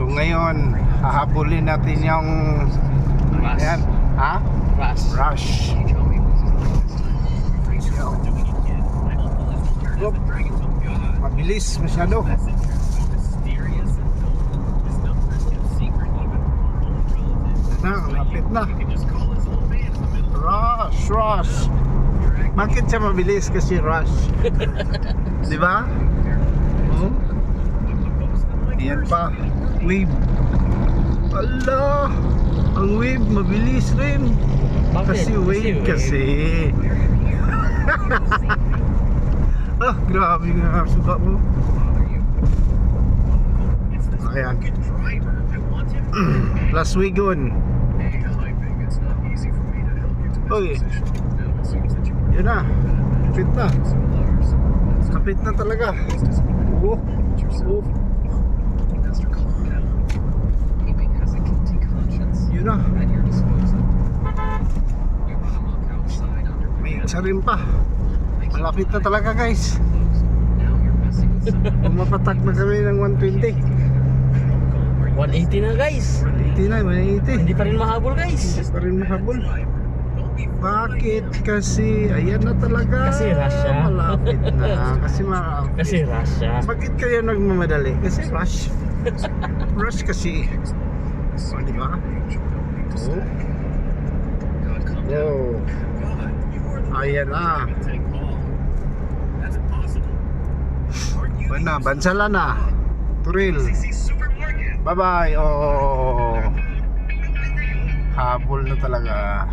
So ngayon, hahabulin natin yung Rush. Ayan. Ha? Rush. Rush. Yup. Mabilis masyado. Na, lapit na. Rush, rush. Bakit siya mabilis? Kasi rush. Di ba? Pa. Wave. Allah! Ang wave mabilis rin. Bakit? Kasi wave kasi. ah, grabe nga suka mo. Ayan. Last Wigon. Oy. Yun na. Kapit na. Kapit na talaga. Oh. Oh. Yun na. May isa rin pa. Malapit na talaga guys. Pumapatak na kami ng 120. 180 na guys. 180 na, 180. Hindi pa rin mahabol guys. Hindi pa rin mahabol. Bakit? Kasi, ayan na talaga. Kasi rush siya. Malapit na. Kasi ma... Kasi rush siya. Bakit kayo nagmamadali? Kasi rush. rush kasi. O, di ba? Oh. Wow. Ayan na. Bueno, bansala na. Turil. Bye-bye. Oh. Habol na talaga.